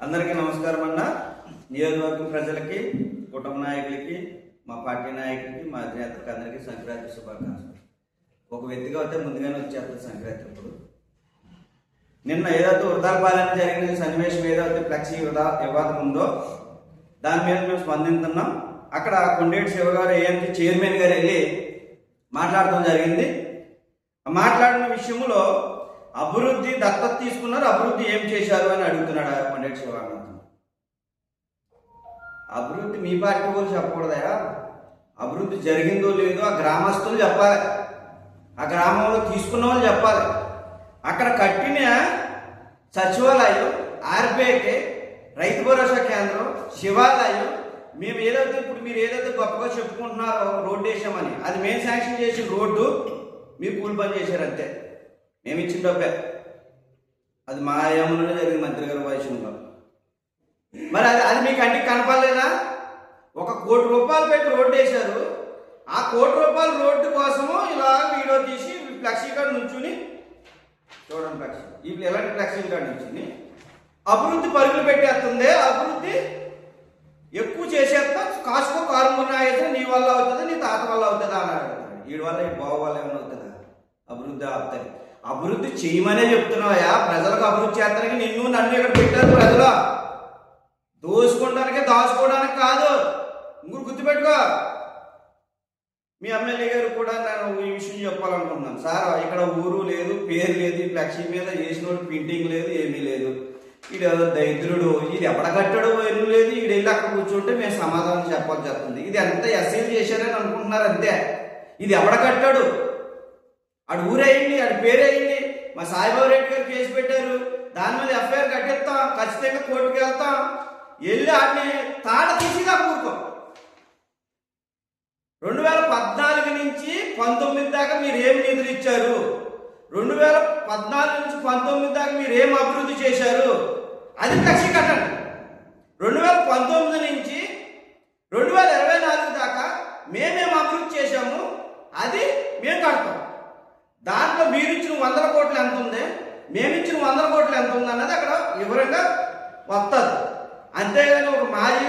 అందరికీ నమస్కారం అన్న. నియోజకవర్గం ప్రజలకి కుటుంబ నాయకులకి మా పార్టీ నాయకులకి మా అధినేతలకు అందరికీ సంక్రాంతి శుభాకాంక్షలు. ఒక వ్యక్తిగా అయితే ముందుగానే వచ్చేస్తుంది సంక్రాంతి ఇప్పుడు నిన్న ఏదైతే వృధాపాలన జరిగిన సన్నివేశం ఏదైతే ఫ్లెక్సీ వృధా వివాదం ఉందో దాని మీద మేము స్పందిస్తున్నాం అక్కడ కొండేటి శివ గారు ఏఎంసీ చైర్మన్ గారు వెళ్ళి మాట్లాడటం జరిగింది. మాట్లాడిన విషయంలో అభివృద్ధి దత్తత తీసుకున్నారు అభివృద్ధి ఏం చేశారు అని అడుగుతున్నాడు ఆ కొండేటి శివానందం. అభివృద్ధి మీ పార్టీ వాళ్ళు చెప్పకూడదయా అభివృద్ధి జరిగిందో లేదో ఆ గ్రామస్తులు చెప్పాలి. ఆ గ్రామంలో తీసుకున్న వాళ్ళు చెప్పాలి. అక్కడ కట్టిన సచివాలయం ఆర్బీఐకి రైతు భరోసా కేంద్రం శివాలయం మేము ఏదైతే ఇప్పుడు మీరు ఏదైతే గొప్పగా చెప్పుకుంటున్నారో రోడ్డు వేసామని అది మేము శాంక్షన్ చేసిన రోడ్డు మీరు కూలి పని చేశారు అంతే. మేము ఇచ్చిన డబ్బే అది మా ఏమన్నా జరిగింది మంత్రి గారి వయసులో మరి అది అది మీకు కంటికి కనపడలేదా? ఒక కోటి రూపాయలు పెట్టి రోడ్డు వేశారు. ఆ కోటి రూపాయలు రోడ్డు కోసము ఇలా వీడియో తీసి ఫ్లెక్సీ కార్డు నుంచుని చూడండి ఫ్లెక్సీ. ఇప్పుడు ఎలాంటి ఫ్లెక్సీ కార్డు నుంచుని అభివృద్ధి పరుగులు పెట్టేస్తుంది. అభివృద్ధి ఎక్కువ చేసేస్తా కాసుకో కారు అయితే నీ వల్ల అవుతుంది నీ తాత వల్ల అవుతుందా? అన్నాడు. వీడి వల్ల ఈ బావ వల్ల ఏమైనా అవుతుందా? అభివృద్ధి ఆపుతుంది అభివృద్ధి చేయమనే చెప్తున్నాయా ప్రజలకు అభివృద్ధి చేస్తానికి నిన్ను నన్ను ఇక్కడ పెట్టారు ప్రజలు. దోసుకోవడానికి దాచుకోవడానికి కాదు. ఇంకొకరు గుర్తుపెట్టుకో. మీ ఎమ్మెల్యే గారు కూడా నేను ఈ విషయం చెప్పాలనుకుంటున్నాను. సార్ ఇక్కడ ఊరు లేదు పేరు లేదు ఈ ఫ్లెక్సీ మీద చేసిన ప్రింటింగ్ లేదు ఏమీ లేదు. ఇది దరిద్రుడు ఇది ఎక్కడ కట్టాడో ఏమీ లేదు. ఈడు వెళ్ళి అక్కడ కూర్చుంటే మేము సమాధానం చెప్పాల్సి వస్తుంది. ఇది ఎంత ఎస్ఐలు చేశారని అనుకుంటున్నారు అంతే. ఇది ఎవడ కట్టాడు? ఆడు ఊరేయండి ఆడు పేరేయండి. మా సాయిబాబు రెడ్డి గారు కేసు పెట్టారు. దాని మీద ఎఫ్ఐఆర్ కట్టిస్తాం ఖచ్చితంగా కోర్టుకు వెళ్తాం. వెళ్ళి ఆడిని తాట తీసిగా కూరుకో రెండు వేల పద్నాలుగు నుంచి పంతొమ్మిది దాకా మీరు ఏం నిధులు ఇచ్చారు? రెండు వేల పద్నాలుగు నుంచి పంతొమ్మిది దాకా మీరు ఏం అభివృద్ధి చేశారు? అది కక్ష కట్టండి. రెండు వేల పంతొమ్మిది నుంచి రెండు వేల ఇరవై నాలుగు దాకా మేమేం అభివృద్ధి చేశాము? అది మేము కడతాం. దాంట్లో మీరు ఇచ్చిన వందల కోట్లు ఎంత ఉంది? మేము ఇచ్చిన వందల కోట్లు ఎంత ఉంది అన్నది అక్కడ వివరంగా వస్తుంది అంతేగాని ఒక మాజీ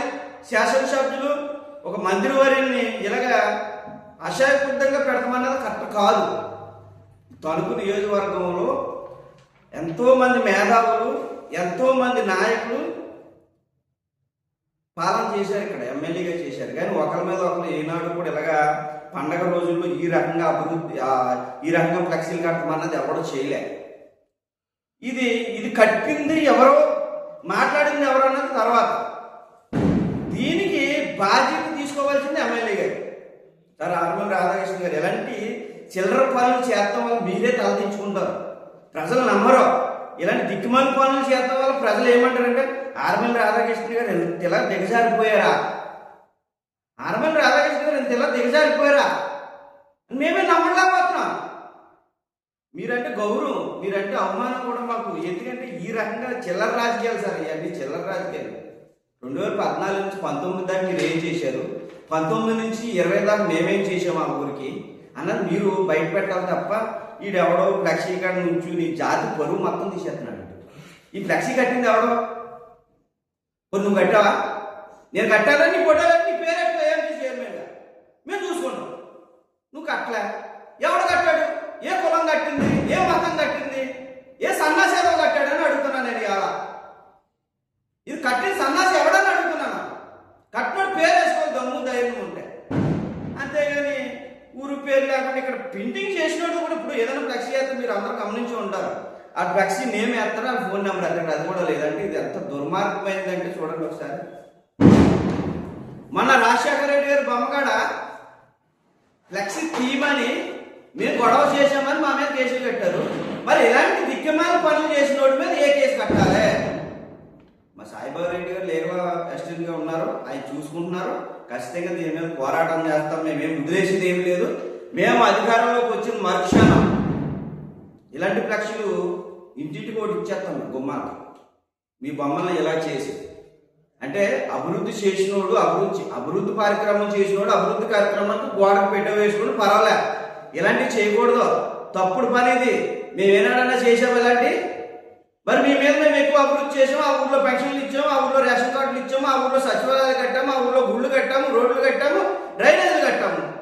శాసనసభ్యులు ఒక మంత్రి వారిని ఇలాగ అశాయబుద్ధంగా పెడతామన్నది కరెక్ట్ కాదు. తణుకు నియోజకవర్గంలో ఎంతోమంది మేధావులు ఎంతోమంది నాయకులు పాలన చేశారు ఇక్కడ ఎమ్మెల్యేగా చేశారు. కానీ ఒకరి మీద ఒకరు ఏనాడు కూడా ఇలాగా పండగ రోజుల్లో ఈ రకంగా అభివృద్ధి ఈ రకంగా ఫ్లెక్సీలు అన్నది ఎవడూ చేయలే. ఇది ఇది కట్టింది ఎవరో మాట్లాడింది ఎవరు అన్నది తర్వాత. దీనికి బాధ్యత తీసుకోవాల్సింది ఎమ్మెల్యే గారు. సార్ ఆర్మల్ రాధాకృష్ణ గారు ఎలాంటి చిల్లర పనులు చేస్తాం వల్ల మీరే తలదించుకుంటారు ప్రజలు నమ్మరు. ఇలాంటి దిక్కుమాలి పనులు చేస్తాం వల్ల ప్రజలు ఏమంటారంటే ఆర్మల్ రాధాకృష్ణ గారు ఎంత ఇలా దిగజారిపోయారా? ఆర్మల్ రాధాకృష్ణ ఇలా దిగజారిపోయారా? మేమే నమ్మలేకపోతున్నాం. మీరంటే గౌరవం మీరంటే అవమానం కూడా మాకు. ఎందుకంటే ఈ రకంగా చిల్లర రాజకీయాలు సార్ ఇవన్నీ చిల్లర రాజకీయాలు. రెండు వేల పద్నాలుగు నుంచి పంతొమ్మిది దాకా మీరు ఏం చేశారు? పంతొమ్మిది నుంచి ఇరవై దాకా మేమేం చేసాము ఆ ఊరికి? అన్నది మీరు బయట పెట్టాలి తప్ప ఈడెవడో ఫ్లెక్సీ కాడ నుంచి నీ జాతి పరువు మొత్తం తీసేస్తున్నాడు. ఈ ఫ్లెక్సీ కట్టింది ఎవడో? నువ్వు కట్టావా? నేను కట్టాలని నీ ఫోటోలు నీ పేరే మేము చూసుకుంటాం నువ్వు కట్టలే. ఎవడు కట్టాడు? ఏ కులం కట్టింది? ఏ మతం కట్టింది? ఏ సన్నాసేదో కట్టాడు అని అడుగుతున్నాను నేను ఇవాళ. ఇది కట్టిన సన్నాసి ఎవడని అడుగుతున్నాను? కట్టినోడు పేరు వేసుకోవాలి దమ్ము ధైర్యం ఉంటే. అంతేగాని ఊరు పేరు లేకుండా ఇక్కడ ప్రింటింగ్ చేసినోడు కూడా ఇప్పుడు ఏదైనా ఫ్లెక్సీ చేస్తే మీరు అందరూ గమనించి ఉంటారు. ఆ ఫ్లెక్సీ నేమ్ వేస్తారా ఫోన్ నెంబర్ ఎక్కడ అది కూడా లేదంటే ఇది ఎంత దుర్మార్గమైందంటే చూడండి ఒకసారి. మొన్న రాజశేఖర రెడ్డి గారు బొమ్మగాడ? ఫ్లెక్సీ తీయమని మేము గొడవ చేశామని మా మీద కేసులు కట్టారు. మరి ఇలాంటి దిక్కుమాల పనులు చేసిన వాడి మీద ఏ కేసు కట్టాలి? మా సాయిబాబు రెడ్డి గారు లేవా గా ఉన్నారు. ఆయన చూసుకుంటున్నారు. ఖచ్చితంగా దీని మీద పోరాటం చేస్తాం. మేమేం ఉద్దేశం ఏమి లేదు. మేము అధికారంలోకి వచ్చిన మరుక్షణం ఇలాంటి ఫ్లెక్సీలు ఇంటింటికి ఒకటి ఇచ్చేస్తాం గుమ్మాకి మీ బొమ్మల్ని ఇలా చేసి అంటే అభివృద్ధి చేసినోడు అభివృద్ధి అభివృద్ధి కార్యక్రమం చేసినోడు అభివృద్ధి కార్యక్రమానికి గోడకు పెట్ట వేసుకుని పర్వాలే. ఇలాంటివి చేయకూడదు. తప్పుడు పని ఇది మేము ఏనాడన్నా చేసాము ఇలాంటి? మరి మీ మీద మేము ఎక్కువ అభివృద్ధి చేసాము? ఆ ఊళ్ళో పెన్షన్లు ఇచ్చాము? ఆ ఊళ్ళో రేషన్ కార్డులు ఇచ్చాము? ఆ ఊళ్ళో సచివాలయాలు కట్టాము? ఆ ఊళ్ళో గుళ్ళు కట్టాము? రోడ్లు కట్టాము? డ్రైనేజీలు కట్టాము?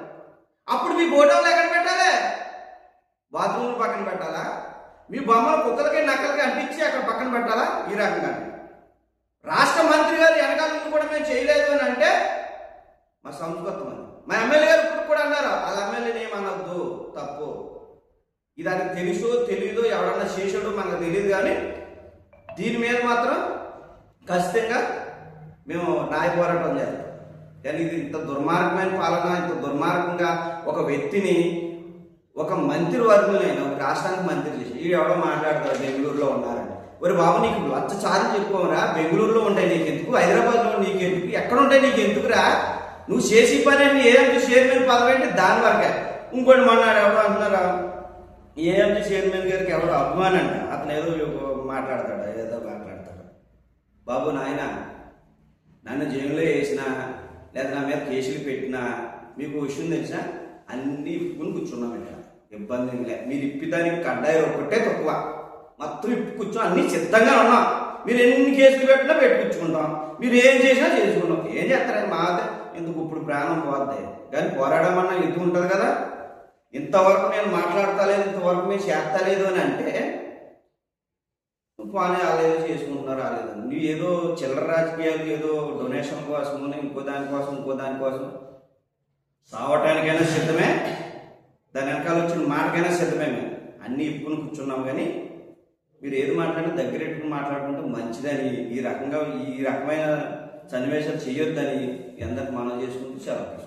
అప్పుడు మీ గోడౌన్లు ఎక్కడ పెట్టాలి? బాత్రూమ్లు పక్కన పెట్టాలా? మీ బొమ్మలు కుక్కలకి నక్కలకి అంటించి అక్కడ పక్కన పెట్టాలా? ఈ రకంగా. రాష్ట్ర మంత్రి గారు వెనకాల నుండి కూడా మేము చేయలేదు అని అంటే మా సంస్కృతం అని మా ఎమ్మెల్యే గారు ఇప్పుడు కూడా అన్నారు వాళ్ళ ఎమ్మెల్యేని ఏమనొద్దు తప్పు. ఇది ఆయనకు తెలుసు తెలియదు ఎవడన్నా చేసాడు మనకు తెలియదు కానీ దీని మీద మాత్రం ఖచ్చితంగా మేము న్యాయ పోరాటం చేస్తాం. కానీ ఇది ఇంత దుర్మార్గమైన పాలన ఇంత దుర్మార్గంగా ఒక వ్యక్తిని ఒక మంత్రి వర్గులైన ఒక రాష్ట్రానికి మంత్రి చేసి ఈ ఎవడో మాట్లాడతారు బెంగళూరులో ఉన్నారండి ఒరే బాబు నీకు లచ్చ చార్జ్ చెప్పుకోమరా? బెంగళూరులో ఉంటాయి నీకు ఎందుకు హైదరాబాద్లో నీకు ఎందుకు ఎక్కడ ఉంటాయి నీకు ఎందుకురా నువ్వు చేసి పని అని ఏఎంసీ చైర్మన్ పదవి అంటే దాని వరకే. ఇంకోటి మొన్నాడు ఎవడో అంటున్నారా? ఏఎంసీ చైర్మన్ గారికి ఎవడో అభిమానండి అతను ఏదో మాట్లాడతాడు ఏదో మాట్లాడతాడు. బాబు నాయన నన్ను జైల్లో వేసినా లేదా నా మీద కేసులు పెట్టినా మీకు విషయం తెలుసా? అన్నీ ఇప్పుకుని కూర్చున్నాం ఇక్కడ. ఇబ్బంది లే. మీరు ఇప్పిదానికి కడ్డాయి ఒకటే తక్కువ. మొత్తం ఇప్పు కూర్చొని అన్ని సిద్ధంగా ఉన్నాం. మీరు ఎన్ని కేసులు పెట్టినా పెట్టుకుంటాం మీరు ఏం చేసినా చేసుకుంటాం. ఏం చేస్తారని మాదే ఎందుకు ఇప్పుడు ప్రాణం పోద్ది కానీ పోరాడమన్నా ఇది ఉంటుంది కదా. ఇంతవరకు నేను మాట్లాడతలేదు ఇంతవరకు నేను చేస్తలేదు అని అంటే పోనీ వాళ్ళేదో చేసుకుంటున్నారు రాలేదు నువ్వు ఏదో చిల్లర రాజకీయాలు ఏదో డొనేషన్ కోసం ఇంకో దానికోసం ఇంకో దానికోసం సావటానికైనా సిద్ధమే. దాని వెనకాల వచ్చిన మాటకైనా సిద్ధమే మేము. అన్నీ ఇప్పుకుని కూర్చున్నాం కానీ మీరు ఏది మాట్లాడినా దగ్గర మాట్లాడుకుంటే మంచిదని. ఈ రకంగా ఈ రకమైన సన్నివేశాలు చేయొద్దని ఎందరికి మనం చేసుకుంటూ సెలవు